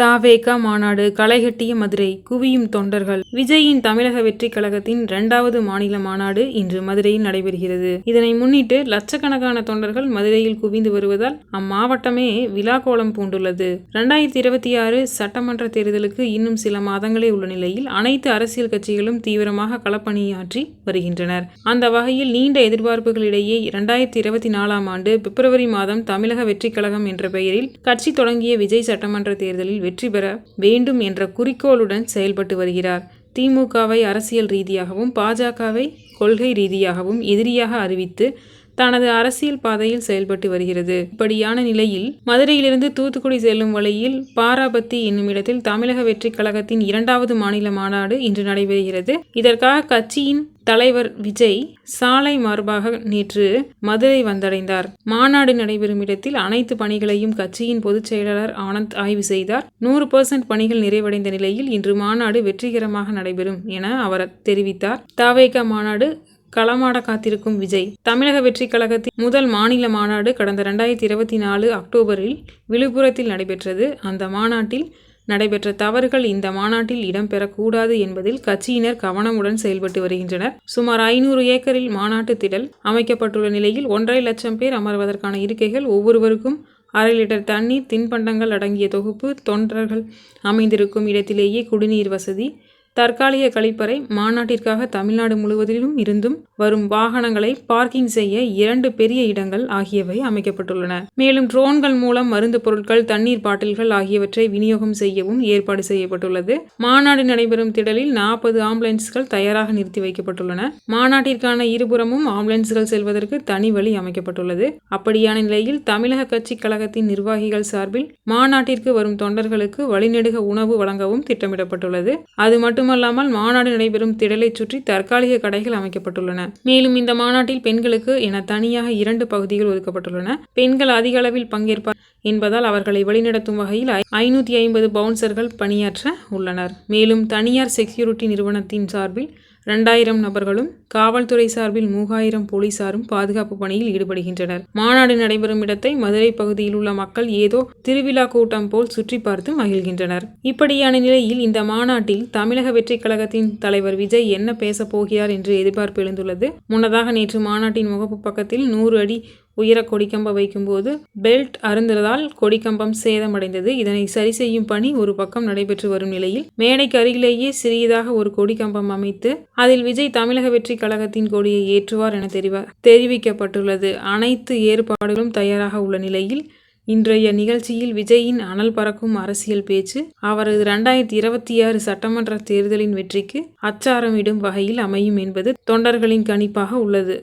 தாவேகா மாநாடு களைகட்டிய மதுரை குவியும் தொண்டர்கள். விஜயின் தமிழக வெற்றி கழகத்தின் இரண்டாவது மாநில மாநாடு இன்று மதுரையில் நடைபெறுகிறது. இதனை முன்னிட்டு லட்சக்கணக்கான தொண்டர்கள் மதுரையில் குவிந்து வருவதால் அம்மாவட்டமே விழா கோலம் பூண்டுள்ளது. இரண்டாயிரத்தி இருபத்தி ஆறு சட்டமன்ற தேர்தலுக்கு இன்னும் சில மாதங்களே உள்ள நிலையில் அனைத்து அரசியல் கட்சிகளும் தீவிரமாக களப்பணியாற்றி வருகின்றனர். அந்த வகையில் நீண்ட எதிர்பார்ப்புகளிடையே இரண்டாயிரத்தி இருபத்தி நாலாம் ஆண்டு பிப்ரவரி மாதம் தமிழக வெற்றி கழகம் என்ற பெயரில் கட்சி தொடங்கிய விஜய் சட்டமன்ற தேர்தலில் வெற்றி பெற வேண்டும் என்ற குறிக்கோளுடன் செயல்பட்டு வருகிறார். திமுகவை அரசியல் ரீதியாகவும் பாஜகவை கொள்கை ரீதியாகவும் எதிரியாக அறிவித்து தனது அரசியல் பாதையில் செயல்பட்டு வருகிறது. இப்படியான நிலையில் மதுரையிலிருந்து தூத்துக்குடி செல்லும் வழியில் பாராபத்தி என்னும் இடத்தில் தமிழக வெற்றிக் கழகத்தின் இரண்டாவது மாநில மாநாடு இன்று நடைபெறுகிறது. இதற்காக கட்சியின் தலைவர் விஜய் சாலை மார்பாக நேற்று மதுரை வந்தடைந்தார். மாநாடு நடைபெறும் இடத்தில் அனைத்து பணிகளையும் கட்சியின் பொதுச் செயலாளர் ஆனந்த் ஆய்வு செய்தார். நூறு பர்சன்ட் பணிகள் நிறைவடைந்த நிலையில் இன்று மாநாடு வெற்றிகரமாக நடைபெறும் என அவர் தெரிவித்தார். தாவேக மாநாடு களமாட காத்திருக்கும் விஜய். தமிழக வெற்றிக் கழகத்தின் முதல் மாநில மாநாடு கடந்த இரண்டாயிரத்தி இருபத்தி நாலு அக்டோபரில் விழுப்புரத்தில் நடைபெற்றது. அந்த மாநாட்டில் நடைபெற்ற தவறுகள் இந்த மாநாட்டில் இடம்பெறக்கூடாது என்பதில் கட்சியினர் கவனமுடன் செயல்பட்டு வருகின்றனர். சுமார் ஐநூறு ஏக்கரில் மாநாட்டு திடல் அமைக்கப்பட்டுள்ள நிலையில் ஒன்றரை லட்சம் பேர் அமர்வதற்கான இருக்கைகள் ஒவ்வொருவருக்கும் அரை லிட்டர் தண்ணீர் தின்பண்டங்கள் அடங்கிய தொகுப்பு தொண்டர்கள் அமைந்திருக்கும் இடத்திலேயே குடிநீர் வசதி தற்காலிக கழிப்பறை மாநாட்டிற்காக தமிழ்நாடு முழுவதிலும் இருந்தும் வரும் வாகனங்களை பார்க்கிங் செய்ய இரண்டு பெரிய இடங்கள் ஆகியவை அமைக்கப்பட்டுள்ளன. மேலும் ட்ரோன்கள் மூலம் மருந்து பொருட்கள் தண்ணீர் பாட்டில்கள் ஆகியவற்றை விநியோகம் செய்யவும் ஏற்பாடு செய்யப்பட்டுள்ளது. மாநாடு நடைபெறும் திடலில் நாற்பது ஆம்புலன்ஸ்கள் தயாராக நிறுத்தி வைக்கப்பட்டுள்ளன. மாநாட்டிற்கான இருபுறமும் ஆம்புலன்ஸ்கள் செல்வதற்கு தனி வழி அமைக்கப்பட்டுள்ளது. அப்படியான நிலையில் தமிழக கட்சி கழகத்தின் நிர்வாகிகள் சார்பில் மாநாட்டிற்கு வரும் தொண்டர்களுக்கு வழிநெடுக உணவு வழங்கவும் திட்டமிடப்பட்டுள்ளது. அது மட்டும் மட்டுமல்லாமல் மாநாடு நடைபெறும் திடலை சுற்றி தற்காலிக கடைகள் அமைக்கப்பட்டுள்ளன. மேலும் இந்த மாநாட்டில் பெண்களுக்கு என தனியாக இரண்டு பகுதிகள் ஒதுக்கப்பட்டுள்ளன. பெண்கள் அதிக அளவில் பங்கேற்பார் என்பதால் அவர்களை வழிநடத்தும் வகையில் ஐநூற்றி ஐம்பது பவுன்சர்கள் பணியாற்ற உள்ளனர். மேலும் தனியார் செக்யூரிட்டி நிறுவனத்தின் சார்பில் இரண்டாயிரம் நபர்களும் காவல்துறை சார்பில் மூவாயிரம் போலீசாரும் பாதுகாப்பு பணியில் ஈடுபடுகின்றனர். மாநாடு நடைபெறும் இடத்தை மதுரை பகுதியில் உள்ள மக்கள் ஏதோ திருவிழா கூட்டம் போல் சுற்றி பார்த்து மகிழ்கின்றனர். இப்படியான நிலையில் இந்த மாநாட்டில் தமிழக வெற்றிக் கழகத்தின் தலைவர் விஜய் என்ன பேசப் போகிறார் என்று எதிர்பார்ப்பு எழுந்துள்ளது. முன்னதாக நேற்று மாநாட்டின் முகப்பு பக்கத்தில் நூறு அடி உயர கொடிக்கம்பம் வைக்கும்போது பெல்ட் அருந்ததால் கொடிக்கம்பம் சேதமடைந்தது. இதனை சரி செய்யும் பணி ஒரு பக்கம் நடைபெற்று வரும் நிலையில் மேடைக்கு அருகிலேயே சிறியதாக ஒரு கொடிக்கம்பம் அமைத்து அதில் விஜய் தமிழக வெற்றி கழகத்தின் கொடியை ஏற்றுவார் என தெரிவ தெரிவிக்கப்பட்டுள்ளது. அனைத்து ஏற்பாடுகளும் தயாராக உள்ள நிலையில் இன்றைய நிகழ்ச்சியில் விஜயின் அனல் பறக்கும் அரசியல் பேச்சு அவரது இரண்டாயிரத்தி இருபத்தி ஆறு சட்டமன்ற தேர்தலின் வெற்றிக்கு அச்சாரமிடும் வகையில் அமையும் என்பது தொண்டர்களின் கணிப்பாக உள்ளது.